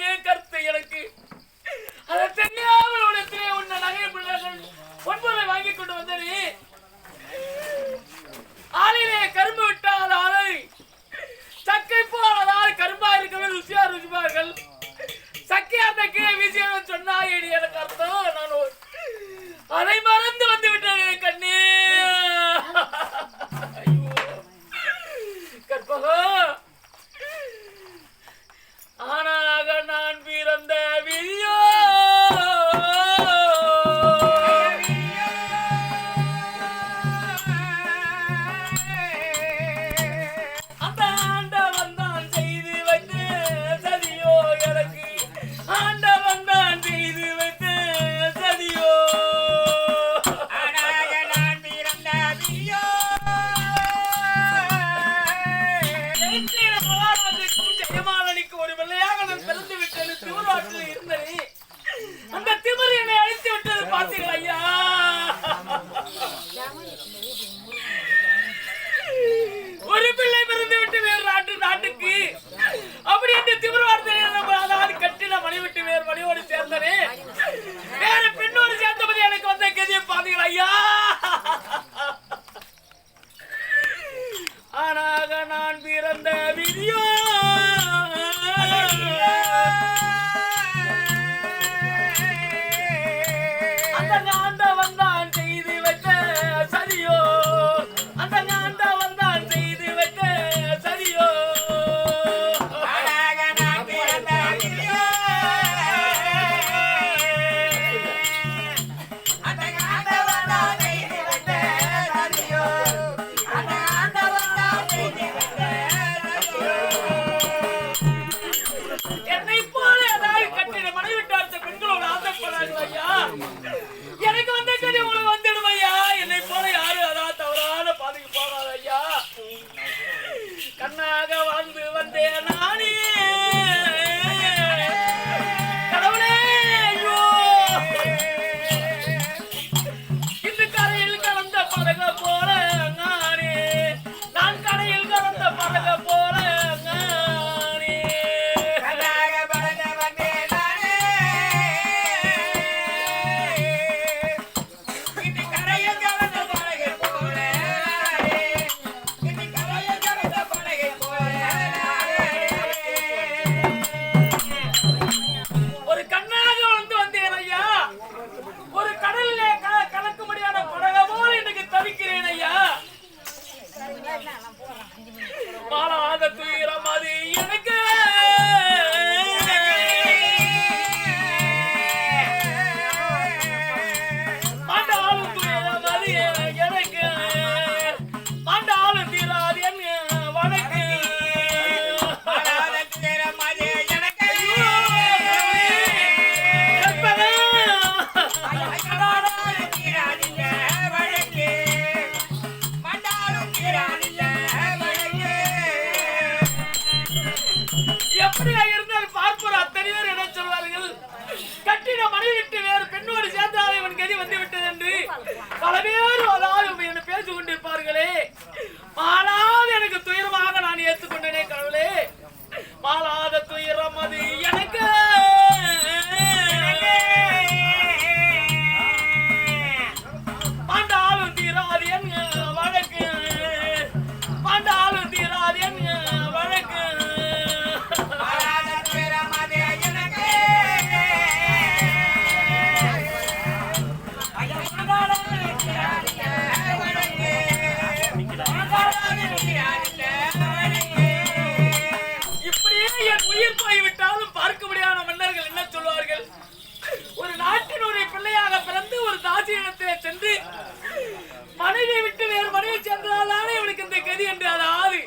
தாயே கருத்து எனக்கு. அதை தெரியாமல் உடத்திலே உன்னை நகை பிள்ளைகள் ஒன்பதை வாங்கி கொண்டு வந்தனே ஆளிலே கரும்பு விட்டால் ஆளை சக்கை போனால் கரும்பா இருக்கிறது ருசியா ருசிப்பார்கள். சக்கையா அந்த கீழே வீசியவன் சொன்னா எது என்று அது ஆறு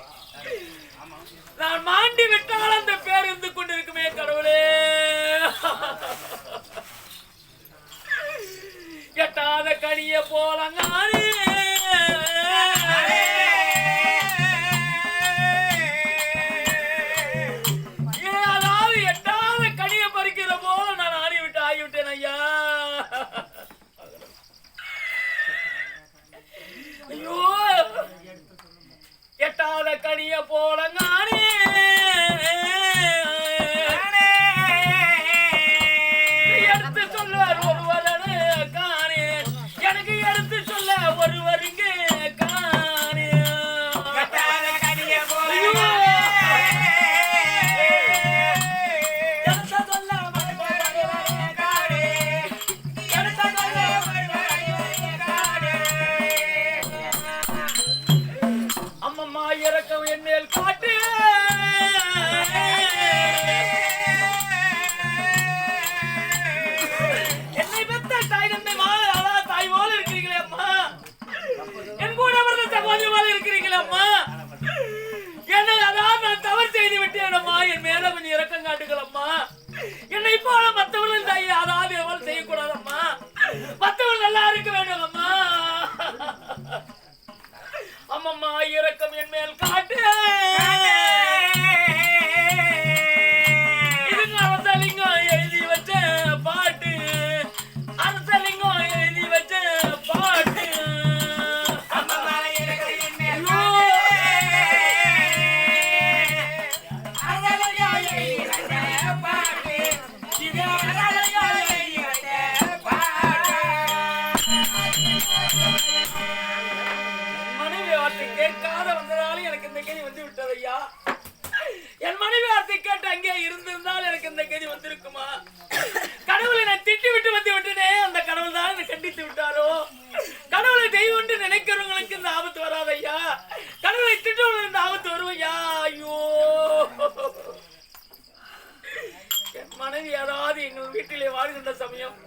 நான் மாண்டி விட்டால் அந்த பேர் இருந்து கொண்டிருக்குமே கடவுளே. கட்டாத கனிய போல நானே வந்ததாலும் எனக்கு இந்த கதி வந்து விட்டது ஐயா என் மனைவி வார்த்தை கேட்டு அங்கே இருந்திருந்தால் எனக்கு இந்த கதி வந்திருக்குமா? கடவுளை நான் திட்டி விட்டு வந்து விட்டுனே அந்த கடவுள் தான் என்னை கண்டித்து விட்டாரோ? கடவுளை தெய்வம்னு நினைக்கிறவங்களுக்கு இந்த ஆபத்து வராது ஐயா கடவுளை திட்டவங்களுக்கு இந்த ஆபத்து வருவையா ஐயோ. என் மனைவி யாராவது எங்கள் வீட்டிலே வாழ்கின்ற சமயம்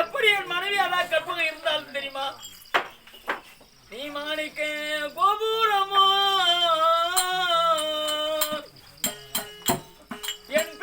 எப்படி என் மனைவி யாராவது கற்பகம் இருந்தாலும் தெரியுமா? நீ மாணிக்க கோபுரமோ? என்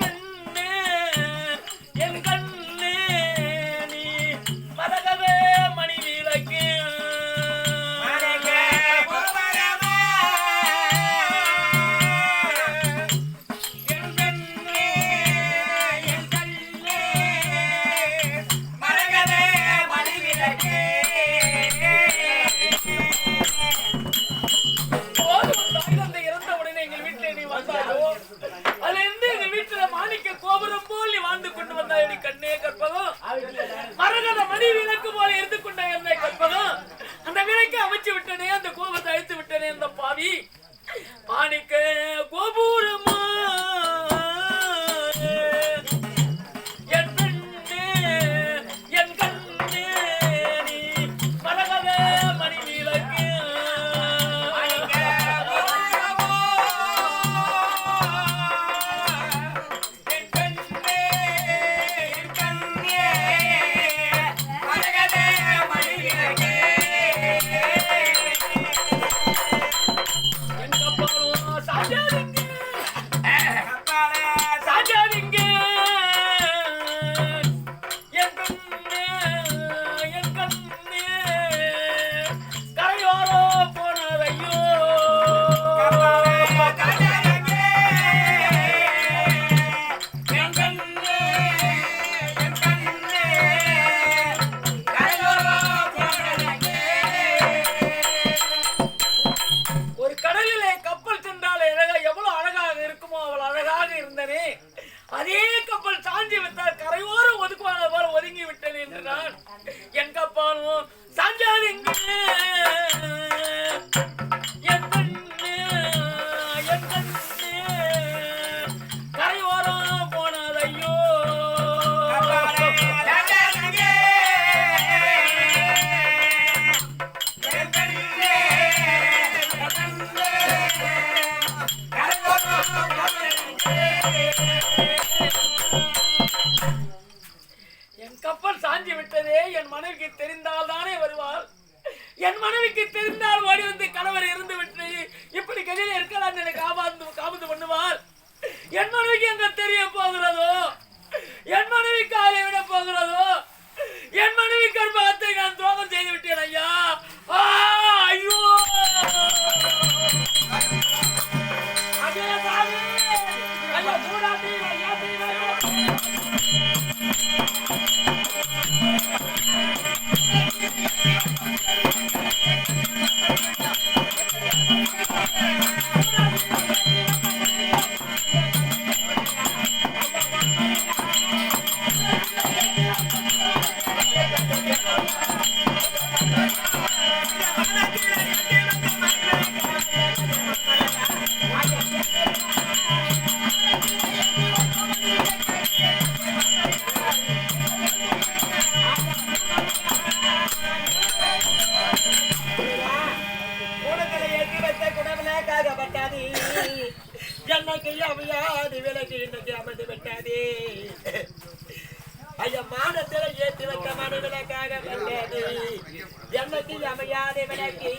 எனக்கு அமையாதே எனக்கு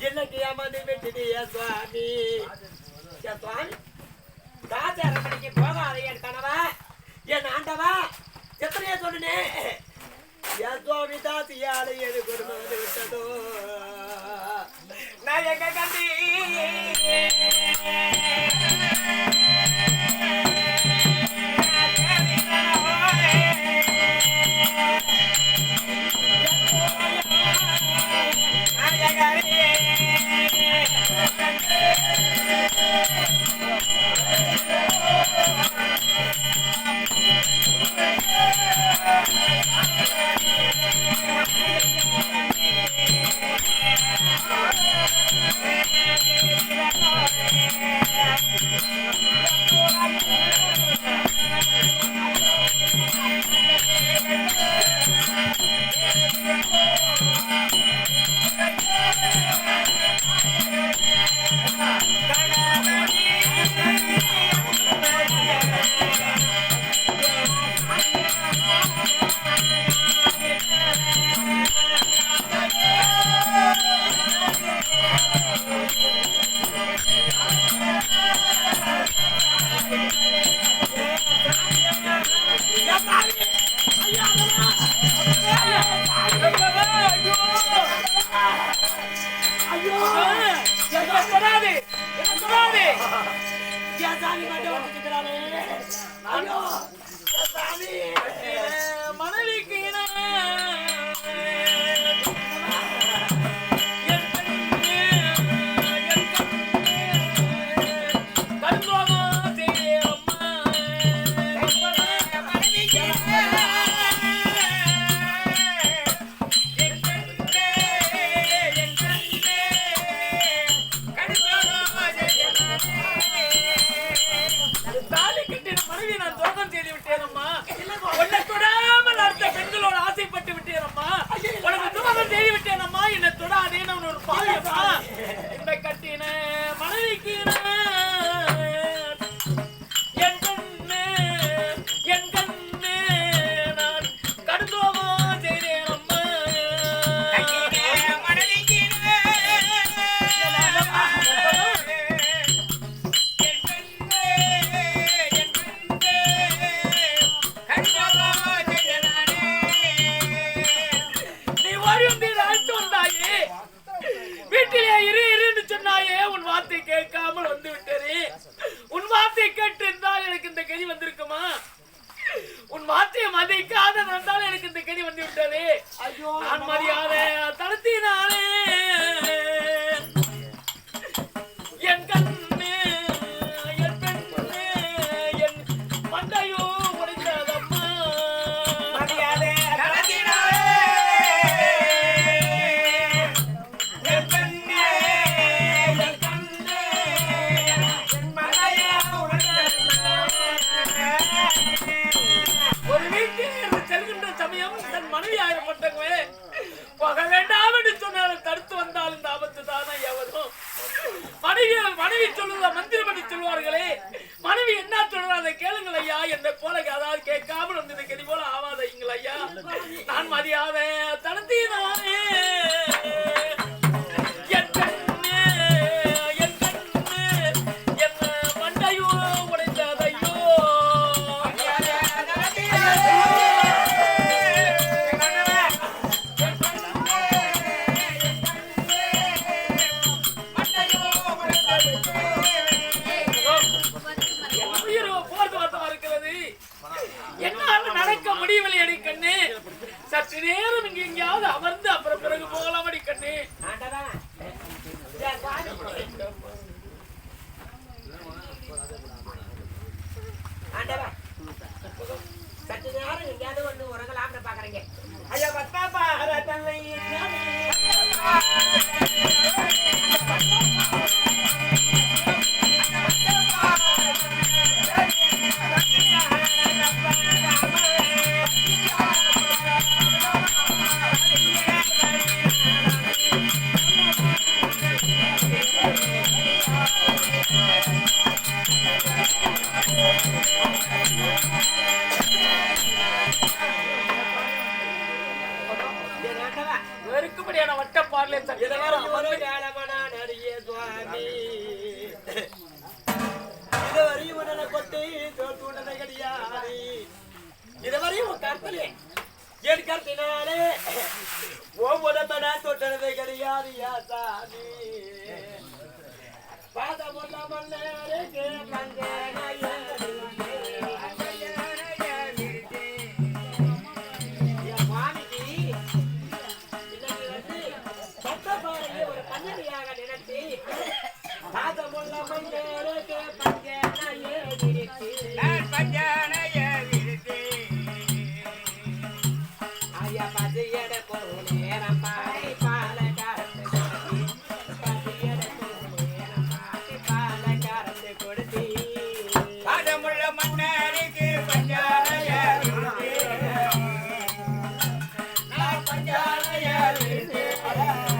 எனக்கு அமது விட்டுடிய சுவாமி. சுவாமி ராஜா ரமணிக்கு போகாதே என் கணவன் மனைவி மனைவி சொல்லுவதா மந்திரம் பண்ணி சொல்வார்களே மனைவி என்ன சொல்றா அதை கேளுங்கள் ஐயா. என்னை போல அதாவது கேட்காமல் வந்து போல ஆவாதீங்கள் ஐயா. நான் மதியாத தளர்த்தீதானே நான் பஞ்ச Yeah.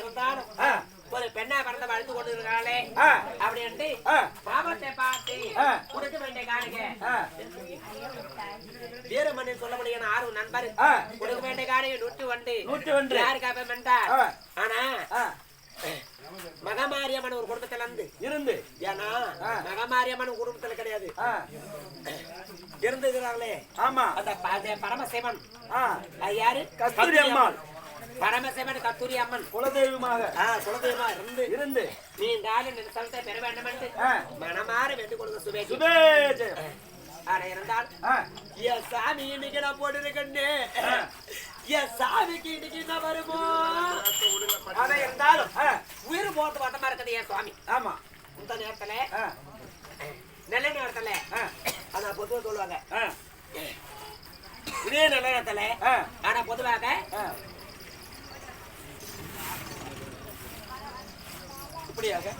கொடுத்தாலும் ஒரு ஒரு குடும்பத்துல இருந்து. இருந்து. ஏன்னா மகமாரியம்மன் குடும்பத்துல கிடையாது. இருந்துகிறாங்களே ஆமா. அந்த பரமசிவன். யாரு? கஸ்தூரி அம்மாள். பரமசிவன் கத்தூரி அம்மன். குலதெய்வமாக. குலதெய்வமா இருந்து. இருந்து. நீ இந்த ஆளு நினைத்தால்தான் பெற வேண்டும் என்று மனமாற வேண்டிக் கொள்க சுபே சுபே ஆனா இருந்தால் ஏ சாமி இன்னைக்கு நான் போட்டிருக்கேன்னு என் சாமிக்கு இன்னைக்கு நான் வருவோம் ஆனா இருந்தாலும் உயிர் போட்டு வந்தமா இருக்குது என் சுவாமி. ஆமா. இந்த நேரத்துல நெல்ல நேரத்துல அதான் பொதுவாக சொல்லுவாங்க. இதே நல்ல நேரத்துல ஆனா பொதுவாக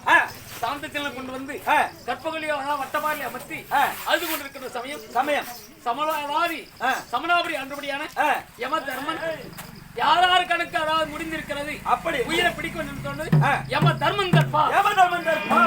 ஆ, சாந்தத்தில் கொண்டு வந்து ஆ, கற்பகலியோ வட்டமாலி அமர்த்தி ஆ. அழுது கொண்டிருக்கிற சமயம் சமயம் சமணவாதி ஆ. சமணாபுரி அன்றுபடியான யம தர்மன் யார் யார் கணக்கு அதாவது முடிந்திருக்கிறது அப்படி உயிரை பிடிக்க வேண்டும் என்று சொன்னது. யம தர்மன் கற்பா யமதர்மன் கற்பா.